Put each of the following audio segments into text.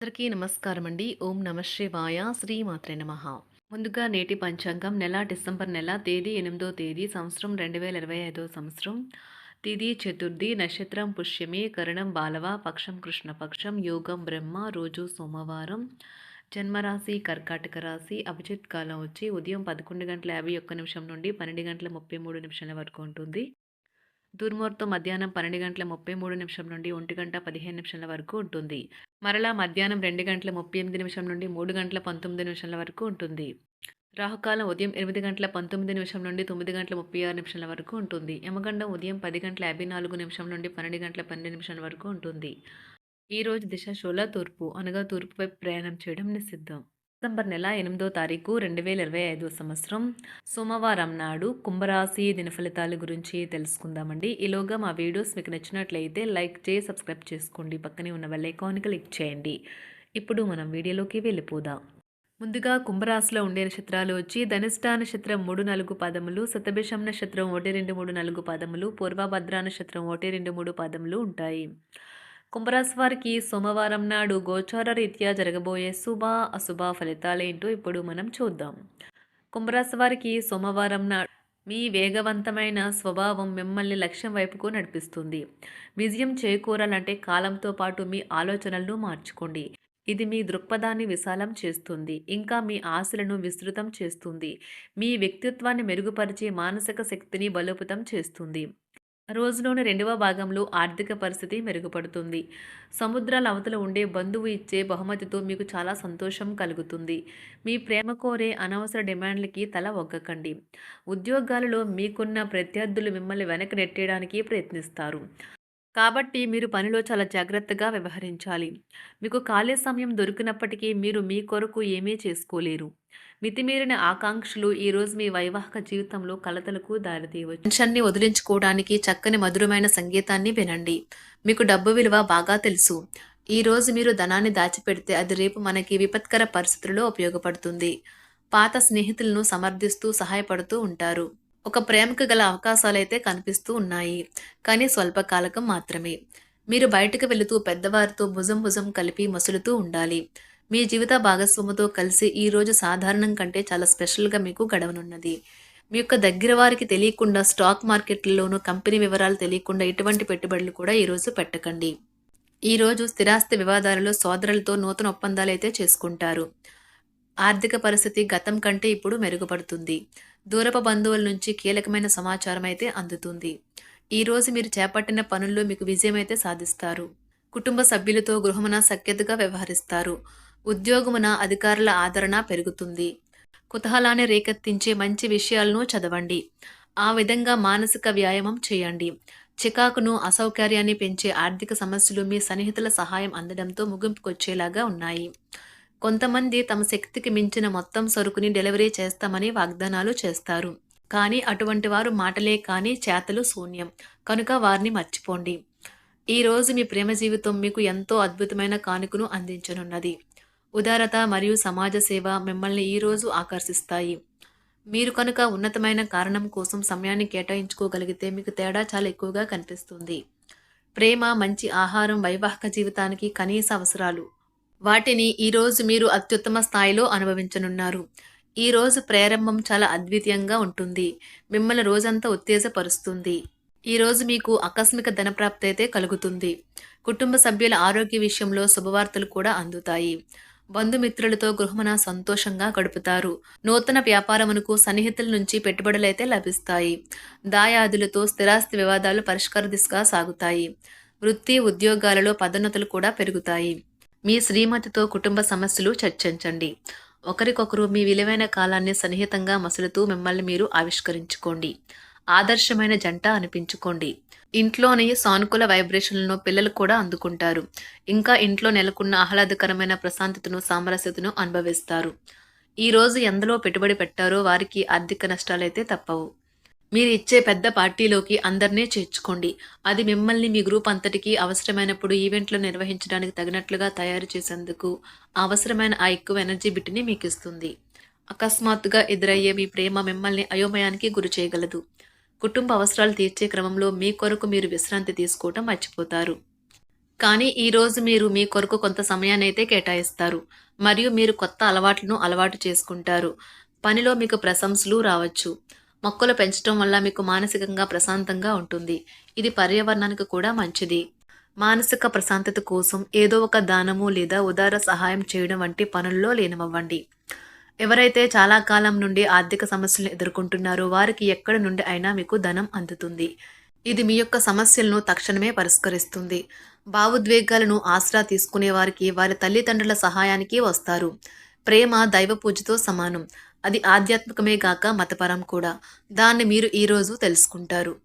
అందరికీ నమస్కారం అండి ఓం నమ శివాయ. శ్రీమాత్రే నమ. ముందుగా నేటి పంచాంగం నెల డిసెంబర్ నెల తేదీ ఎనిమిదో తేదీ సంవత్సరం రెండు వేల ఇరవై ఐదో సంవత్సరం. తిది చతుర్థి నక్షత్రం పుష్యమి కరణం బాలవ పక్షం కృష్ణపక్షం యోగం బ్రహ్మ రోజు సోమవారం. జన్మరాశి కర్కాటక రాశి అభిజిత్ కాలం వచ్చి ఉదయం పదకొండు గంటల యాభై ఒక్క నిమిషం నుండి పన్నెండు గంటల ముప్పై మూడు నిమిషాల వరకు ఉంటుంది. దుర్ముహూర్తం మధ్యాహ్నం పన్నెండు గంటల ముప్పై మూడు నిమిషం నుండి ఒంటి గంట పదిహేను నిమిషాల వరకు ఉంటుంది. మరలా మధ్యాహ్నం రెండు గంటల ముప్పై ఎనిమిది నిమిషం నుండి మూడు గంటల పంతొమ్మిది నిమిషాల వరకు ఉంటుంది. రాహుకాలం ఉదయం ఎనిమిది గంటల పంతొమ్మిది నిమిషం నుండి తొమ్మిది గంటల ముప్పై ఆరు నిమిషాల వరకు ఉంటుంది. యమగండం ఉదయం పది గంటల యాభై నాలుగు నిమిషం నుండి పన్నెండు గంటల పన్నెండు నిమిషాల వరకు ఉంటుంది. ఈ రోజు దిశ షోలా తూర్పు అనగా తూర్పుపై ప్రయాణం చేయడం నిషిద్ధం. డిసెంబర్ నెల ఎనిమిదో తారీఖు రెండు వేల ఇరవై ఐదో సంవత్సరం. సోమవారం నాడు కుంభరాశి దినఫలితాల గురించి తెలుసుకుందామండి. ఈలోగా మా వీడియోస్ మీకు నచ్చినట్లయితే లైక్ చేసి సబ్స్క్రైబ్ చేసుకోండి. పక్కనే ఉన్న బెల్ ఐకాన్ క్లిక్ చేయండి. ఇప్పుడు మనం వీడియోలోకి వెళ్ళిపోదాం. ముందుగా కుంభరాశిలో ఉండే నక్షత్రాలు వచ్చి ధనిష్ట నక్షత్రం మూడు నాలుగు పదములు శతభిషం నక్షత్రం ఒకటి రెండు మూడు నాలుగు పదములు పూర్వభద్ర నక్షత్రం ఒకటి రెండు మూడు పదములు ఉంటాయి. కుంభరాశి వారికి సోమవారం నాడు గోచార రీత్యా జరగబోయే శుభ అశుభ ఫలితాలేంటో ఇప్పుడు మనం చూద్దాం. కుంభరాశి వారికి సోమవారం నాడు మీ వేగవంతమైన స్వభావం మిమ్మల్ని లక్ష్యం వైపుకు నడిపిస్తుంది. విజయం చేకూరాలంటే కాలంతో పాటు మీ ఆలోచనలను మార్చుకోండి. ఇది మీ దృక్పథాన్ని విశాలం చేస్తుంది. ఇంకా మీ ఆశలను విస్తృతం చేస్తుంది. మీ వ్యక్తిత్వాన్ని మెరుగుపరిచి మానసిక శక్తిని బలోపేతం చేస్తుంది. రోజులోని రెండవ భాగంలో ఆర్థిక పరిస్థితి మెరుగుపడుతుంది. సముద్రాల అవతల ఉండే బంధువు ఇచ్చే బహుమతితో మీకు చాలా సంతోషం కలుగుతుంది. మీ ప్రేమ కోరే అనవసర డిమాండ్లకి తల ఒగ్గకండి. ఉద్యోగాలలో మీకున్న ప్రత్యర్థులు మిమ్మల్ని వెనక్కి నెట్టేయడానికి ప్రయత్నిస్తారు. కాబట్టి మీరు పనిలో చాలా జాగ్రత్తగా వ్యవహరించాలి. మీకు ఖాళీ సమయం దొరికినప్పటికీ మీరు మీ కొరకు ఏమీ చేసుకోలేరు. మితిమీరిన ఆకాంక్షలు ఈరోజు మీ వైవాహిక జీవితంలో కలతలకు దారితీయవచ్చు. టెన్షన్ని వదిలించుకోవడానికి చక్కని మధురమైన సంగీతాన్ని వినండి. మీకు డబ్బు విలువ బాగా తెలుసు. ఈరోజు మీరు ధనాన్ని దాచిపెడితే అది రేపు మనకి విపత్కర పరిస్థితుల్లో ఉపయోగపడుతుంది. పాత స్నేహితులను సమర్థిస్తూ సహాయపడుతూ ఉంటారు. ఒక ప్రేమకు గల అవకాశాలైతే కనిపిస్తూ ఉన్నాయి కానీ స్వల్పకాలకం మాత్రమే. మీరు బయటకు వెళుతూ పెద్దవారితో భుజం భుజం కలిపి మసులుతూ ఉండాలి. మీ జీవిత భాగస్వామితో కలిసి ఈరోజు సాధారణం కంటే చాలా స్పెషల్గా మీకు గడవనున్నది. మీ యొక్క దగ్గర వారికి తెలియకుండా స్టాక్ మార్కెట్లలోనూ కంపెనీ వివరాలు తెలియకుండా ఇటువంటి పెట్టుబడులు కూడా ఈరోజు పెట్టకండి. ఈరోజు స్థిరాస్తి వివాదాలలో సోదరులతో నూతన ఒప్పందాలు అయితే చేసుకుంటారు. ఆర్థిక పరిస్థితి గతం కంటే ఇప్పుడు మెరుగుపడుతుంది. దూరపు బంధువుల నుంచి కీలకమైన సమాచారం అయితే అందుతుంది ఈరోజు మీరు చేపట్టిన పనుల్లో మీకు విజయం అయితే సాధిస్తారు. కుటుంబ సభ్యులతో గృహమున సఖ్యతగా వ్యవహరిస్తారు. ఉద్యోగమున అధికారుల ఆదరణ పెరుగుతుంది. కుతహలాన్ని రేకెత్తించే మంచి విషయాలను చదవండి. ఆ విధంగా మానసిక వ్యాయామం చేయండి. చికాకును అసౌకర్యాన్ని పెంచే ఆర్థిక సమస్యలు మీ సన్నిహితుల సహాయం అందడంతో ముగింపుకొచ్చేలాగా ఉన్నాయి. కొంతమంది తమ శక్తికి మించిన మొత్తం సరుకుని డెలివరీ చేస్తామని వాగ్దానాలు చేస్తారు. కానీ అటువంటి వారు మాటలే కానీ చేతలు శూన్యం. కనుక వారిని మర్చిపోండి. ఈరోజు మీ ప్రేమ జీవితం మీకు ఎంతో అద్భుతమైన కానుకను అందించనున్నది. ఉదారత మరియు సమాజ సేవ మిమ్మల్ని ఈరోజు ఆకర్షిస్తాయి. మీరు కనుక ఉన్నతమైన కారణం కోసం సమయాన్ని కేటాయించుకోగలిగితే మీకు తేడా చాలా ఎక్కువగా కనిపిస్తుంది. ప్రేమ మంచి ఆహారం వైవాహిక జీవితానికి కనీస అవసరాలు. వాటిని ఈరోజు మీరు అత్యుత్తమ స్థాయిలో అనుభవించనున్నారు. ఈ రోజు ప్రారంభం చాలా అద్వితీయంగా ఉంటుంది. మిమ్మల్ని రోజంతా ఉత్తేజపరుస్తుంది. ఈరోజు మీకు ఆకస్మిక ధనప్రాప్తి అయితే కలుగుతుంది. కుటుంబ సభ్యుల ఆరోగ్య విషయంలో శుభవార్తలు కూడా అందుతాయి. బంధుమిత్రులతో గృహమున సంతోషంగా గడుపుతారు. నూతన వ్యాపారమునకు సన్నిహితుల నుంచి పెట్టుబడులైతే లభిస్తాయి. దాయాదులతో స్థిరాస్తి వివాదాలు పరిష్కార దిశగా సాగుతాయి. వృత్తి ఉద్యోగాలలో పదోన్నతులు కూడా పెరుగుతాయి. మీ శ్రీమతితో కుటుంబ సమస్యలు చర్చించండి. ఒకరికొకరు మీ విలువైన కాలాన్ని సన్నిహితంగా మసులుతూ మిమ్మల్ని మీరు ఆవిష్కరించుకోండి. ఆదర్శమైన జంట అనిపించుకోండి. ఇంట్లోని సానుకూల వైబ్రేషన్లను పిల్లలు కూడా అందుకుంటారు. ఇంకా ఇంట్లో నెలకొన్న ఆహ్లాదకరమైన ప్రశాంతతను సామరస్యతను అనుభవిస్తారు. ఈ రోజు ఎందులో పెట్టుబడి పెట్టారో వారికి ఆర్థిక నష్టాలైతే తప్పవు. మీరు ఇచ్చే పెద్ద పార్టీలోకి అందరినీ చేర్చుకోండి. అది మిమ్మల్ని మీ గ్రూప్ అంతటికి అవసరమైనప్పుడు ఈవెంట్లు నిర్వహించడానికి తగినట్లుగా తయారు చేసేందుకు అవసరమైన ఆ ఎక్కువ ఎనర్జీ బిట్ని మీకు ఇస్తుంది అకస్మాత్తుగా ఎదురయ్యే మీ ప్రేమ మిమ్మల్ని అయోమయానికి గురి చేయగలదు. కుటుంబ అవసరాలు తీర్చే క్రమంలో మీ కొరకు మీరు విశ్రాంతి తీసుకోవటం మర్చిపోతారు. కానీ ఈరోజు మీరు మీ కొరకు కొంత సమయాన్నైతే కేటాయిస్తారు. మరియు మీరు కొత్త అలవాట్లను అలవాటు చేసుకుంటారు. పనిలో మీకు ప్రశంసలు రావచ్చు. మొక్కలు పెంచడం వల్ల మీకు మానసికంగా ప్రశాంతంగా ఉంటుంది. ఇది పర్యావరణానికి కూడా మంచిది. మానసిక ప్రశాంతత కోసం ఏదో ఒక దానము లేదా ఉదార సహాయం చేయడం వంటి పనుల్లో లీనమవ్వండి. ఎవరైతే చాలా కాలం నుండి ఆర్థిక సమస్యలను ఎదుర్కొంటున్నారో వారికి ఎక్కడి నుండి అయినా మీకు ధనం అందుతుంది. ఇది మీ యొక్క సమస్యలను తక్షణమే పరిష్కరిస్తుంది. భావోద్వేగాలను ఆసరా తీసుకునే వారికి వారి తల్లిదండ్రుల సహాయానికి వస్తారు. ప్రేమ దైవ పూజతో సమానం. అది ఆధ్యాత్మికమే కాక మతపరం కూడా. దాన్ని మీరు ఈరోజు తెలుసుకుంటారు.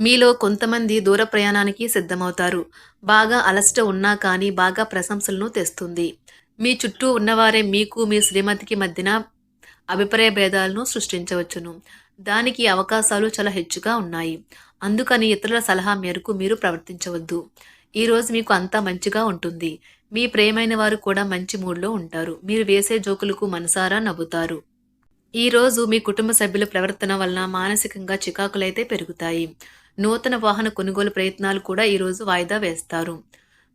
మీలో కొంతమంది దూర ప్రయాణానికి సిద్ధమవుతారు. బాగా అలసట ఉన్నా కానీ బాగా ప్రశంసలను తెస్తుంది. మీ చుట్టూ ఉన్నవారే మీకు మీ శ్రీమతికి మధ్యన అభిప్రాయ భేదాలను సృష్టించవచ్చును. దానికి అవకాశాలు చాలా హెచ్చుగా ఉన్నాయి. అందుకని ఇతరుల సలహా మేరకు మీరు ప్రవర్తించవద్దు. ఈరోజు మీకు అంతా మంచిగా ఉంటుంది. మీ ప్రేమైన వారు కూడా మంచి మూడ్లో ఉంటారు. మీరు వేసే జోకులకు మనసారా నవ్వుతారు. ఈరోజు మీ కుటుంబ సభ్యుల ప్రవర్తన వలన మానసికంగా చికాకులైతే పెరుగుతాయి. నూతన వాహన కొనుగోలు ప్రయత్నాలు కూడా ఈరోజు వాయిదా వేస్తారు.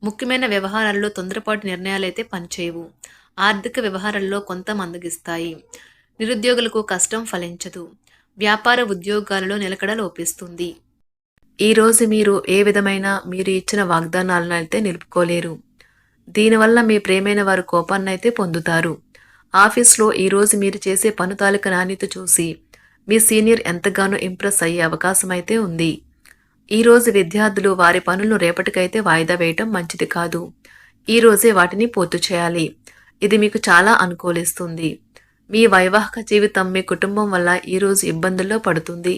ముఖ్యమైన వ్యవహారాల్లో తొందరపాటు నిర్ణయాలైతే పనిచేయవు. ఆర్థిక వ్యవహారాల్లో కొంత మందగిస్తాయి. నిరుద్యోగులకు కష్టం ఫలించదు. వ్యాపార ఉద్యోగాలలో నిలకడ లోపిస్తుంది. ఈరోజు మీరు ఏ విధమైన మీరు ఇచ్చిన వాగ్దానాలను అయితే నిలుపుకోలేరు. దీనివల్ల మీ ప్రేమైన వారు కోపాన్నైతే పొందుతారు. ఆఫీస్లో ఈరోజు మీరు చేసే పను తాలూకు నాణ్యత చూసి మీ సీనియర్ ఎంతగానో ఇంప్రెస్ అయ్యే అవకాశం అయితే ఉంది. ఈరోజు విద్యార్థులు వారి పనులను రేపటికైతే వాయిదా వేయటం మంచిది కాదు. ఈరోజే వాటిని పూర్తి చేయాలి. ఇది మీకు చాలా అనుకూలిస్తుంది. మీ వైవాహిక జీవితం మీ కుటుంబం వల్ల ఈరోజు ఇబ్బందుల్లో పడుతుంది.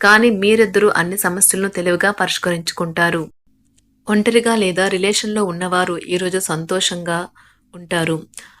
కానీ మీరిద్దరూ అన్ని సమస్యలను తెలివిగా పరిష్కరించుకుంటారు. ఒంటరిగా లేదా రిలేషన్లో ఉన్నవారు ఈరోజు సంతోషంగా ఉంటారు.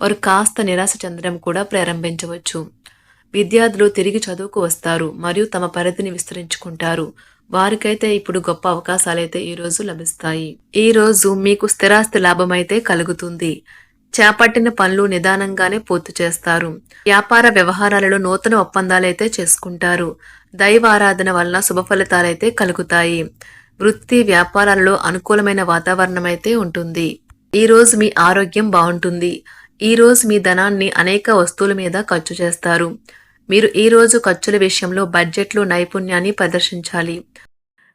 వారు కాస్త నిరాశ చెందడం కూడా ప్రారంభించవచ్చు. విద్యార్థులు తిరిగి చదువుకు వస్తారు మరియు తమ పరిధిని విస్తరించుకుంటారు. వారికైతే ఇప్పుడు గొప్ప అవకాశాలైతే ఈరోజు లభిస్తాయి. ఈ రోజు మీకు స్థిరాస్తి లాభం అయితే కలుగుతుంది. చేపట్టిన పనులు నిదానంగానే పూర్తి చేస్తారు. వ్యాపార వ్యవహారాలలో నూతన ఒప్పందాలైతే చేసుకుంటారు. దైవ ఆరాధన వలన శుభ ఫలితాలైతే కలుగుతాయి. వృత్తి వ్యాపారాలలో అనుకూలమైన వాతావరణం అయితే ఉంటుంది. ఈ రోజు మీ ఆరోగ్యం బాగుంటుంది. ఈరోజు మీ ధనాన్ని అనేక వస్తువుల మీద ఖర్చు చేస్తారు. మీరు ఈరోజు ఖర్చుల విషయంలో బడ్జెట్లో నైపుణ్యాన్ని ప్రదర్శించాలి.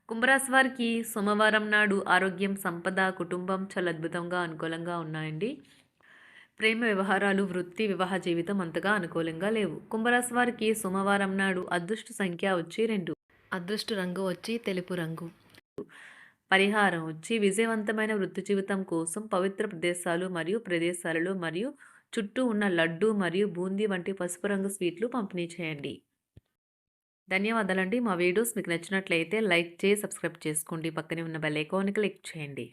కుంభరాశి వారికి సోమవారం నాడు ఆరోగ్యం సంపద కుటుంబం చాలా అద్భుతంగా అనుకూలంగా ఉన్నాయండి. ప్రేమ వ్యవహారాలు వృత్తి వివాహ జీవితం అంతగా అనుకూలంగా లేవు. కుంభరాశి వారికి సోమవారం నాడు అదృష్ట సంఖ్య వచ్చి రెండు. అదృష్ట రంగు వచ్చి తెలుపు రంగు. పరిహారం. వచ్చి విజయవంతమైన వృత్తి జీవితం కోసం పవిత్ర ప్రదేశాలు మరియు ప్రదేశాలలో మరియు చుట్టూ ఉన్న లడ్డు మరియు బూందీ వంటి పసుపు రంగు స్వీట్లు పంపిణీ చేయండి. ధన్యవాదాలండి. మా వీడియోస్ మీకు నచ్చినట్లయితే లైక్ చేసి సబ్స్క్రైబ్ చేసుకోండి. పక్కనే ఉన్న బెల్ ఐకాన్ క్లిక్ చేయండి.